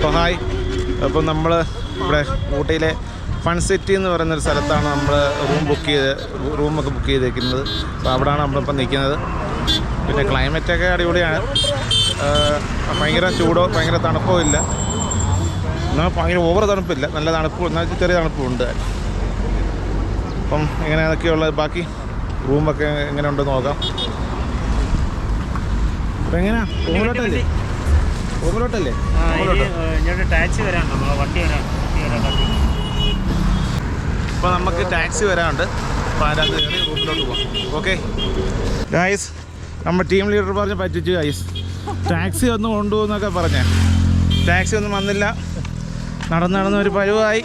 അപ്പോൾ ഹായ്. അപ്പോൾ നമ്മൾ ഇവിടെ ഊട്ടിയിലെ ഫൺ സിറ്റി എന്ന് പറയുന്നൊരു സ്ഥലത്താണ് നമ്മൾ റൂം ബുക്ക് ചെയ്ത് റൂമൊക്കെ ബുക്ക് ചെയ്തേക്കുന്നത്. അപ്പോൾ അവിടെയാണ് നമ്മളിപ്പോൾ നിൽക്കുന്നത്. പിന്നെ ക്ലൈമറ്റൊക്കെ അടിപൊളിയാണ്. ഭയങ്കര ചൂടോ ഭയങ്കര തണുപ്പോ ഇല്ല. എന്നാൽ ഭയങ്കര ഓവർ തണുപ്പില്ല. നല്ല തണുപ്പ് എന്നാൽ ചെറിയ തണുപ്പുണ്ട്. അപ്പം എങ്ങനെയൊക്കെയുള്ള ബാക്കി റൂമൊക്കെ എങ്ങനെ ഉണ്ടെന്ന് നോക്കാം. അപ്പം എങ്ങനെയാ? റൂമിലോട്ടല്ലേ ആ, ഇങ്ങോട്ട് ടാക്സി വരാനുണ്ട് വണ്ടി വരാൻ വരാൻ നമുക്ക് ടാക്സി വരാനുണ്ട്. അപ്പോൾ അതിനകത്ത് കയറി റൂമിലോട്ട് പോകാം ഓക്കെ. ഗായ്സ് നമ്മുടെ ടീം ലീഡർ പറഞ്ഞ് പറ്റിച്ചു ഗായ്സ് ടാക്സി ഒന്ന് കൊണ്ടുപോകുന്നൊക്കെ പറഞ്ഞേ. ടാക്സി ഒന്നും വന്നില്ല. നടന്ന് നടന്ന് ഒരു പരുവായി.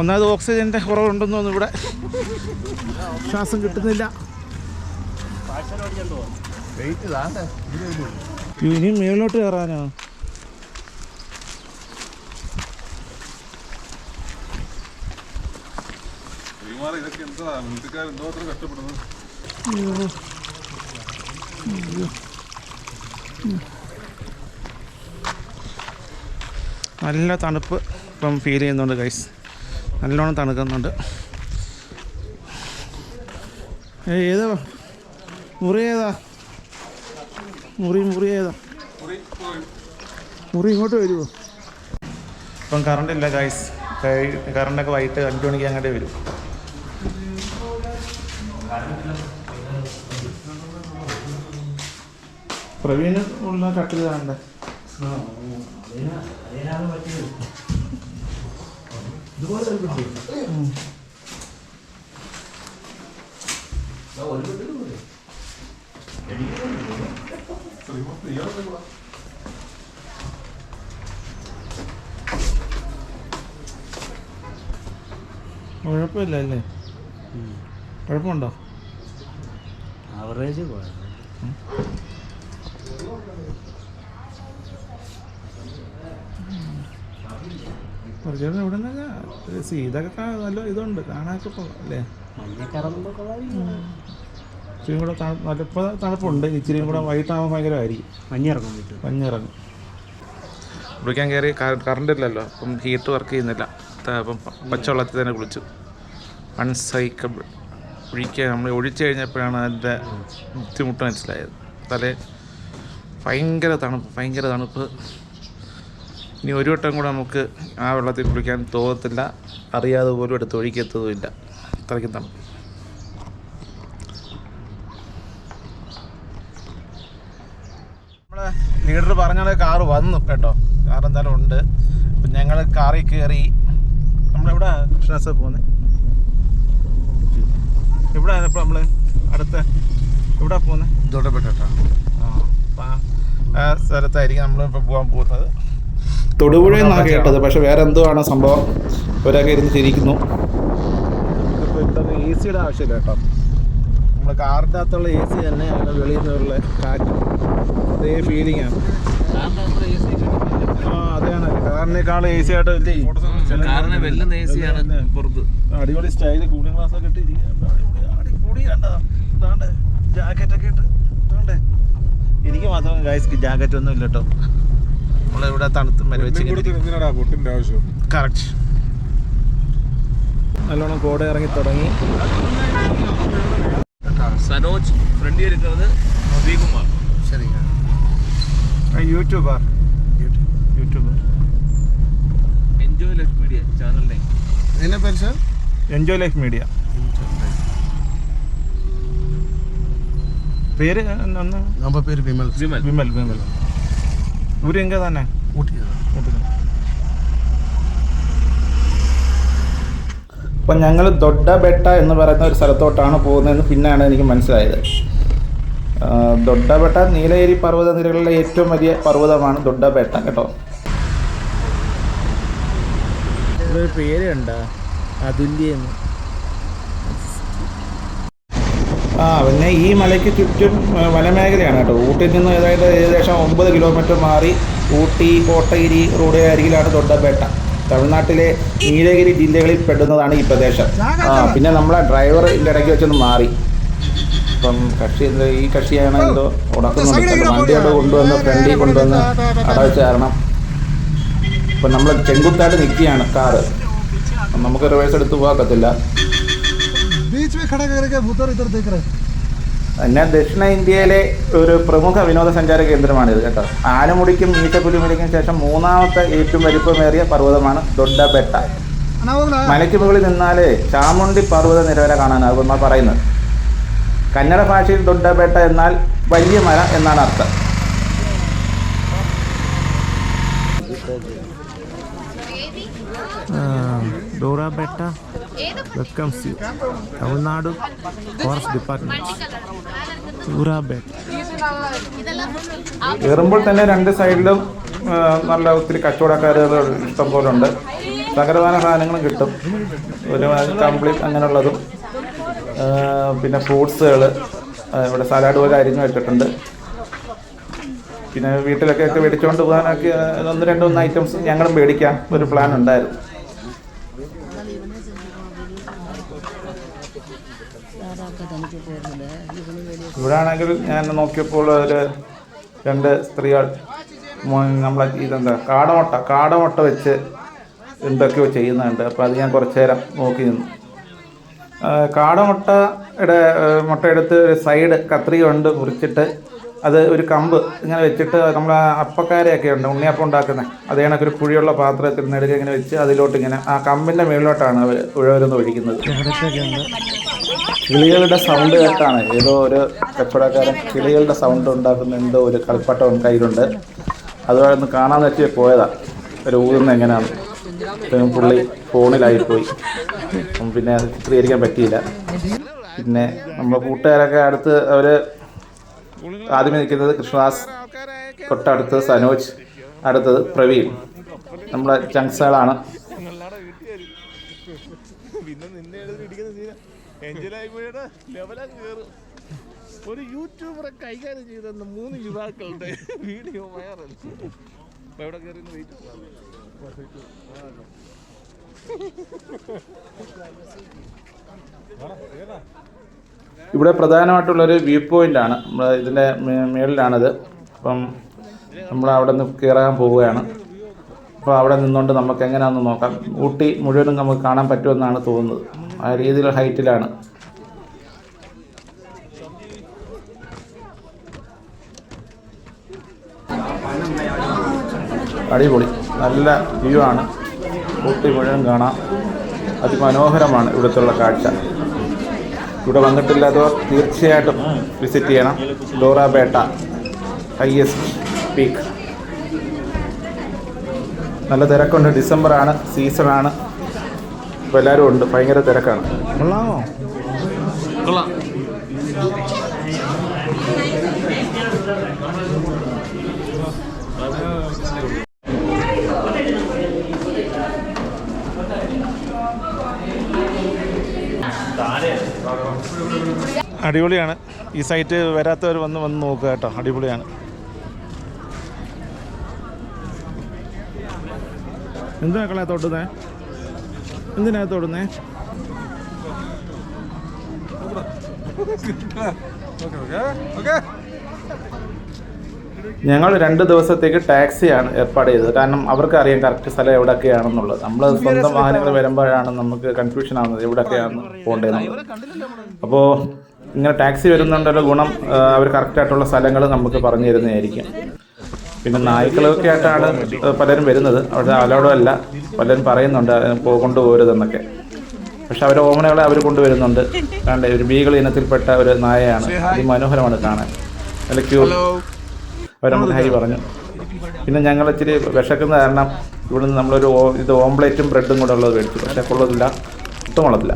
ഒന്നാമത് ഓക്സിജന്റെ കുറവുണ്ടെന്ന് തോന്നുന്നു ഇവിടെ. ശ്വാസം കിട്ടുന്നില്ല. ഇനി മേളിലോട്ട് കയറാനോ. ഇതൊക്കെ എന്താ? വീട്ടുകാരെന്തോ അത്ര കഷ്ടപ്പെടുന്നത്? നല്ല തണുപ്പ് ഇപ്പം ഫീൽ ചെയ്യുന്നുണ്ട് ഗൈസ് നല്ലോണം തണുക്കുന്നുണ്ട്. ഏതാ? മുറി ഏതാ? മുറി മുറി ഏതാ? മുറി ഇങ്ങോട്ട് വരുമോ ഇപ്പം കറണ്ട് ഇല്ല ഗൈസ് കറണ്ടൊക്കെ വൈകിട്ട് അഞ്ച് മണിക്ക് അങ്ങോട്ടേ വരും. പ്രവീണ് ഉള്ള കട്ടിൽ കാണണ്ടേ? കുഴപ്പമില്ല അല്ലേ? കുഴപ്പമുണ്ടോ? ആവറേജ് കുറച്ചുകൂടെ ഇവിടെ നിന്നൊക്കെ ഇതൊക്കെ നല്ല ഇതുണ്ട്. കാണാനൊക്കെ അല്ലേ? മഞ്ഞക്കറമ്പോ ഇച്ചിരി കൂടെ തണുപ്പ് ഇപ്പോൾ തണുപ്പുണ്ട്. ഇച്ചിരി കൂടെ വൈകിട്ടാകുമ്പോൾ ഭയങ്കരമായിരിക്കും. മഞ്ഞിറങ്ങും വീട്ടിൽ. മഞ്ഞിറങ്ങും കുളിക്കാൻ കയറി കറണ്ട് ഇല്ലല്ലോ അപ്പം ഹീറ്റ് വർക്ക് ചെയ്യുന്നില്ല. അപ്പം പച്ചവെള്ളത്തിൽ തന്നെ കുളിച്ചു. അൺസൈക്കബിൾ ഒഴിക്കുക നമ്മൾ ഒഴിച്ചു കഴിഞ്ഞപ്പോഴാണ് അതിന്റെ ബുദ്ധിമുട്ട് മനസ്സിലായത്. തലേ ഭയങ്കര തണുപ്പ് ഭയങ്കര തണുപ്പ്. ഇനി ഒരു വട്ടം കൂടെ നമുക്ക് ആ വെള്ളത്തിൽ കുളിക്കാൻ തോന്നത്തില്ല. അറിയാതെ പോലും എടുത്ത് ഒഴിക്കത്തതുമില്ല. അത്രയ്ക്കും തണുപ്പ് നമ്മളെ ലീഡർ പറഞ്ഞാൽ കാറ് വന്നു കേട്ടോ. കാർ എന്തായാലും ഉണ്ട്. അപ്പം ഞങ്ങൾ കാറിൽ കയറി നമ്മളെവിടെ കൃഷ്ണാസ് പോകുന്നത് ഇവിടെ ഇപ്പോൾ നമ്മൾ അടുത്ത? എവിടെ പോകുന്നത് തൊടുപുഴ ആ സ്ഥലത്തായിരിക്കും നമ്മളിപ്പോൾ പോകാൻ പോകുന്നത്. തൊടുപുഴ എന്നാണ് കേട്ടത്. പക്ഷെ വേറെ എന്തോ ആണ് സംഭവം? ഒരാൾക്ക് ഇരുന്ന് ചിരിക്കുന്നു. ഇപ്പം ഇവിടെ എ സിയുടെ ആവശ്യമില്ല കേട്ടോ. നമ്മൾ കാറിന്റെ അകത്തുള്ള എ സി തന്നെ അങ്ങനെ വെളിയിൽ നിന്നുള്ള കാറ്റ്. അതേ ഫീലിംഗ് ആണ്. ആ അതാണ്. കാറിനേക്കാൾ എ സി ആയിട്ട്. അടിപൊളി സ്റ്റൈൽ കൂളിംഗ് ഗ്ലാസ് ഒക്കെ ഇട്ട് ഇരിക്കുക അടിപൊളി കണ്ടോ ജാക്കറ്റ് ഒക്കെ ഇട്ട്. എനിക്ക് മാത്രം ഗൈസ് ജാക്കറ്റ് ഒന്നും ഇല്ല കേട്ടോ നമ്മളിവിടെ തണുത്ത് മരവെച്ച് കറക്റ്റ് നല്ലോണം കോട ഇറങ്ങി തുടങ്ങി. സനോജ് ഫ്രണ്ട് இருக்கிறது ரவிகுமார் சரிங்க youtuber youtuber enjoy life media channel name என்ன பேர் சார் എൻജോയ് ലൈഫ് മീഡിയ പേര് ഒന്ന് நம்ம பேர் விமல் விமல் വിമൽ വിമൽ ഊര് എങ്ക തന്നെ ஊட்டி അപ്പം ഞങ്ങൾ ദൊഡ്ഡബെട്ട എന്ന് പറയുന്ന ഒരു സ്ഥലത്തോട്ടാണ് പോകുന്നതെന്ന് പിന്നാണ് എനിക്ക് മനസ്സിലായത്. ദൊഡബെട്ട ദൊഡ്ഡബെട്ട നീലഗിരി പർവത നിരകളിലെ ഏറ്റവും വലിയ പർവതമാണ് ദൊഡ്ഡബെട്ട കേട്ടോ. ഒരു പേരുണ്ട്. അതുല്യെന്ന് ആ പിന്നെ ഈ മലയ്ക്ക് ചുറ്റും വനമേഖലയാണ് കേട്ടോ. ഊട്ടിയിൽ നിന്ന് ഏതാണ്ട് ഏകദേശം ഒമ്പത് കിലോമീറ്റർ മാറി ഊട്ടി കോട്ടഗിരി റോഡ് അരികിലാണ് തൊണ്ടപേട്ട തമിഴ്നാട്ടിലെ നീലഗിരി ജില്ലകളിൽ പെടുന്നതാണ് ഈ പ്രദേശം. പിന്നെ നമ്മളെ ഡ്രൈവർ ഇതിന്റെ ഇടയ്ക്ക് വെച്ചൊന്ന് മാറി. ഇപ്പം കക്ഷി എന്തോ ഈ കക്ഷിയാണ് എന്തോ ഉടക്കുന്നുണ്ട് വണ്ടിയോട് കൊണ്ടുവന്ന് ഫ്രണ്ടിൽ കൊണ്ടുവന്ന് അടവെച്ച കാരണം ഇപ്പം നമ്മൾ ചെങ്കുത്തായിട്ട് നിൽക്കുകയാണ് കാറ്. നമുക്ക് റിവേഴ്സ് എടുത്ത് പോകത്തില്ല പിന്നെ ദക്ഷിണ ഇന്ത്യയിലെ ഒരു പ്രമുഖ വിനോദസഞ്ചാര കേന്ദ്രമാണിത് കേട്ടോ. ആനമുടിക്കും ഈറ്റപ്പുലിമുടിക്കും ശേഷം മൂന്നാമത്തെ ഏറ്റവും വലിപ്പമേറിയ പർവതമാണ് ദൊഡ്ഡബെട്ട മലയ്ക്ക് മുകളിൽ നിന്നാലേ ചാമുണ്ടി പർവത നിരവര കാണാനാകും എന്നാണ് പറയുന്നത്. കന്നഡ ഭാഷയിൽ ദൊഡ്ഡബെട്ട എന്നാൽ വലിയ മല എന്നാണ് അർത്ഥം. Doddabetta welcomes you Tamil Nadu forest department. കയറുമ്പോൾ തന്നെ രണ്ട് സൈഡിലും നല്ല ഒത്തിരി കച്ചവടക്കാരുകൾ ഇഷ്ടം പോലെ ഉണ്ട്. സകലമാന സാധനങ്ങളും കിട്ടും. ഒരു കംപ്ലീറ്റ് അങ്ങനെയുള്ളതും. പിന്നെ ഫ്രൂട്ട്സുകൾ ഇവിടെ സലാഡ് പോലെ അരിഞ്ഞു വെച്ചിട്ടുണ്ട്. പിന്നെ വീട്ടിലൊക്കെ ഒക്കെ മേടിച്ചുകൊണ്ട് പോകാനൊക്കെ ഒന്ന് രണ്ട് മൂന്ന് ഐറ്റംസ് ഞങ്ങളും മേടിക്കാം. ഒരു പ്ലാൻ ഉണ്ടായിരുന്നു. ഇവിടെ ആണെങ്കിൽ ഞാൻ നോക്കിയപ്പോൾ അതിൽ രണ്ട് സ്ത്രീകൾ നമ്മളെ ഇതെന്താ കാടമുട്ട കാടമുട്ട വെച്ച് എന്തൊക്കെയോ ചെയ്യുന്നുണ്ട്. അപ്പോൾ അത് ഞാൻ കുറച്ച് നേരം നോക്കി നിന്നു. കാടമുട്ടയുടെ ആ, മുട്ടയെടുത്ത് ഒരു സൈഡ് കത്രിക കൊണ്ട് മുറിച്ചിട്ട് അത് ഒരു കമ്പ് ഇങ്ങനെ വെച്ചിട്ട് നമ്മൾ അപ്പക്കാരയൊക്കെ ഉണ്ട് ഉണ്ണിയപ്പം ഉണ്ടാക്കുന്നത് അതേ ഒരു കുഴിയുള്ള പാത്രത്തിൽ നെടുക ഇങ്ങനെ വെച്ച് അതിലോട്ട് ഇങ്ങനെ ആ കമ്പിന്റെ മേളിലോട്ടാണ് അവർ ഉഴവരുന്ന് ഒഴിക്കുന്നത്. കിളികളുടെ സൗണ്ട് കേട്ടാണ്. ഏതോ ഒരു കച്ചവടക്കാരൻ കിളികളുടെ സൗണ്ട് ഉണ്ടാക്കുന്ന എന്തോ ഒരു കളിപ്പാട്ടം കയ്യിലുണ്ട്. അതുപോലെ ഒന്ന് കാണാൻ പറ്റിയ പോയതാ. ഒരു ഊതുന്ന എങ്ങനെയാണ്. പുള്ളി ഫോണിലായിപ്പോയി. പിന്നെ അത് ചിത്രീകരിക്കാൻ പറ്റിയില്ല. പിന്നെ നമ്മുടെ കൂട്ടുകാരൊക്കെ അടുത്ത് അവർ ആദ്യമേ നിൽക്കുന്നത് കൃഷ്ണദാസ് തൊട്ടടുത്ത് സനോജ് അടുത്തത് പ്രവീൺ. നമ്മുടെ ചങ്സുകളാണ് പിന്നെ നിന്നെ എഴുതി ഇടിക്കുന്ന സീന ഒരു യൂട്യൂബറെ കൈകാര്യം ചെയ്തെന്ന മൂന്ന് യുവാക്കളുടെ വീഡിയോ വൈറൽ അപ്പൊ എവിടെ കയറി വെയിറ്റ് ഇവിടെ പ്രധാനമായിട്ടുള്ളൊരു വ്യൂ പോയിന്റ് ആണ്. ഇതിന്റെ ഇതിന്റെ മേളിലാണിത്. അപ്പം നമ്മൾ അവിടെ നിന്ന് കയറാൻ പോവുകയാണ്. അപ്പോൾ അവിടെ നിന്നുകൊണ്ട് നമുക്ക് എങ്ങനെയാണെന്ന് നോക്കാം. ഊട്ടി മുഴുവനും നമുക്ക് കാണാൻ പറ്റുമെന്നാണ് തോന്നുന്നത്. ആ രീതിയിലുള്ള ഹൈറ്റിലാണ് അടിപൊളി. നല്ല വ്യൂ ആണ്. ഊട്ടി മുഴുവൻ കാണാം. അതിമനോഹരമാണ് ഇവിടുത്തുള്ള കാഴ്ച. ഇവിടെ വന്നിട്ടില്ലാത്തവർ തീർച്ചയായിട്ടും വിസിറ്റ് ചെയ്യണം. ഡോറാബേട്ട ഹയ്യസ്റ്റ് പീക്ക് നല്ല തിരക്കുണ്ട്. ഡിസംബറാണ് സീസണാണ് ഇപ്പോൾ എല്ലാവരും ഉണ്ട്. ഭയങ്കര തിരക്കാണ്. കൊള്ളാമോ? കൊള്ളാം. അടിപൊളിയാണ്. ഈ സൈറ്റ് വരാത്തവർ വന്ന് വന്ന് നോക്കുക കേട്ടോ. അടിപൊളിയാണ്. എന്താ കളെ തൊട്ടുന്നേ എന്തിനാ തൊടുന്നേ ഓക്കെ ഓക്കെ ഓക്കെ ഞങ്ങൾ രണ്ട് ദിവസത്തേക്ക് ടാക്സിയാണ് ഏർപ്പാട് ചെയ്തത്. കാരണം അവർക്ക് അറിയാം കറക്റ്റ് സ്ഥലം എവിടെയൊക്കെയാണെന്നുള്ളത്. നമ്മൾ സ്വന്തം വാഹനങ്ങൾ വരുമ്പോഴാണ് നമുക്ക് കൺഫ്യൂഷൻ ആവുന്നത് എവിടെയൊക്കെയാണ് പോകേണ്ടത് അപ്പോൾ ഇങ്ങനെ ടാക്സി വരുന്നുണ്ടല്ലോ ഗുണം അവർ കറക്റ്റായിട്ടുള്ള സ്ഥലങ്ങൾ നമുക്ക് പറഞ്ഞു തരുന്നതായിരിക്കും. പിന്നെ നായ്ക്കളൊക്കെ ആയിട്ടാണ് പലരും വരുന്നത്. അവിടെ അലോഡോ അല്ല പലരും പറയുന്നുണ്ട് കൊണ്ടുപോകരുതെന്നൊക്കെ പക്ഷെ അവർ ഓമനകളെ അവർ കൊണ്ടുവരുന്നുണ്ട്. കണ്ടേ ഒരു ബീഗൾ ഇനത്തിൽപ്പെട്ട ഒരു നായയാണ്. അതിമനോഹരമാണ് കാണാൻ. നല്ല ക്യൂ അവരമ്മ ഹരി പറഞ്ഞു. പിന്നെ ഞങ്ങൾ ഇച്ചിരി വിശക്കുന്ന കാരണം ഇവിടുന്ന് നമ്മളൊരു ഇത് ഓംപ്ലേറ്റും ബ്രെഡും കൂടെ ഉള്ളത് മേടിച്ചു. പക്ഷെ കൊള്ളത്തില്ല. ഒട്ടും കൊള്ളത്തില്ല.